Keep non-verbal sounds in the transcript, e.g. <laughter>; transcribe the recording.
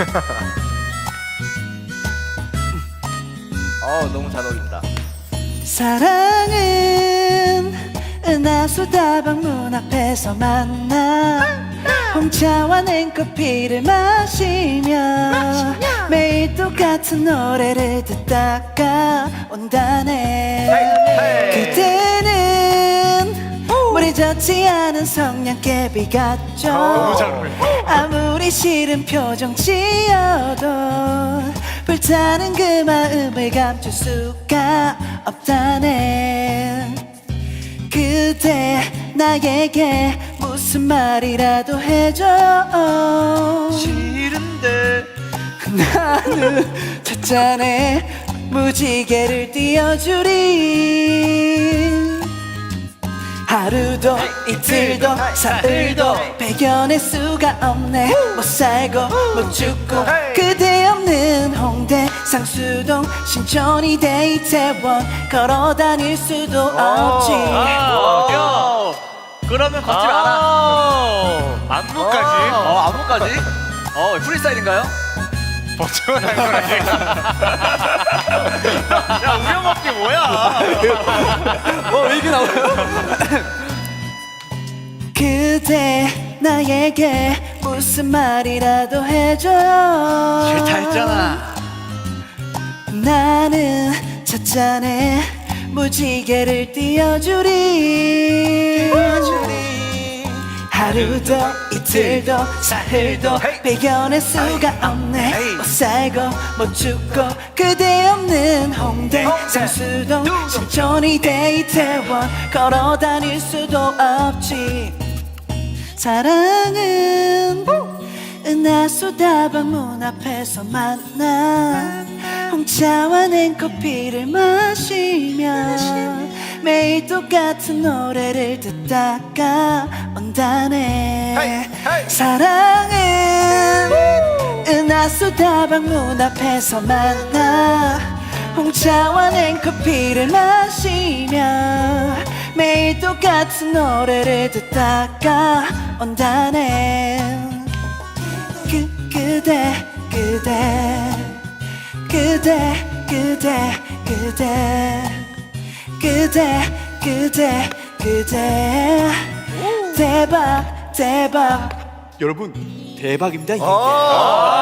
<laughs> 어 너무 잘 어울린다. 사랑은 은하수 다방 문 앞에서 만나. 홍차와 냉커피를 마시며 매일 똑같은 노래를 듣다가 온다네. 그때 젖지 않은 성냥 개비 같죠? 아무리 싫은 표정 지어도 불타는 그 마음을 감출 수가 없다네. 그대 나에게 무슨 말이라도 해줘. 싫은데. 나는 찻잔에 무지개를 띄워주리 하루도 이틀도 사흘도 배견할 수가 없네 못 살고 못 죽고 그대 없는 홍대 상수동 신촌이 대이태원 걸어 다닐 수도 없지 야. 그러면 걷질 않아. 안무까지 어 안무까지? 어 프리스타일인가요? 버텨나는 거라니까 <laughs> 야 우려먹기 뭐야 <laughs> 어왜 이게 나와요? 그대 나에게 무슨 말이라도 해줘 싫다 했잖아. 나는 찻잔에 무지개를 띄워주리. 하루도 이틀도 사흘도 배견할 수가 없네. 못 살고 못 죽고 그대 없는 홍대 상수동 신촌이 대이태원 걸어 다닐 수도 없지 사랑은 은하수다방 문 앞에서 만나 홍차와 냉커피를 마시며 매일 똑같은 노래를 듣다가 온다네 사랑은 은하수다방 문 앞에서 만나 홍차와 냉커피를 마시며 매일 똑같은 노래를 듣다가 온다네. 그 그대 그대. 그대 그대 그대. 그대 그대 그대. 대박 대박. 여러분 대박입니다 이게. 아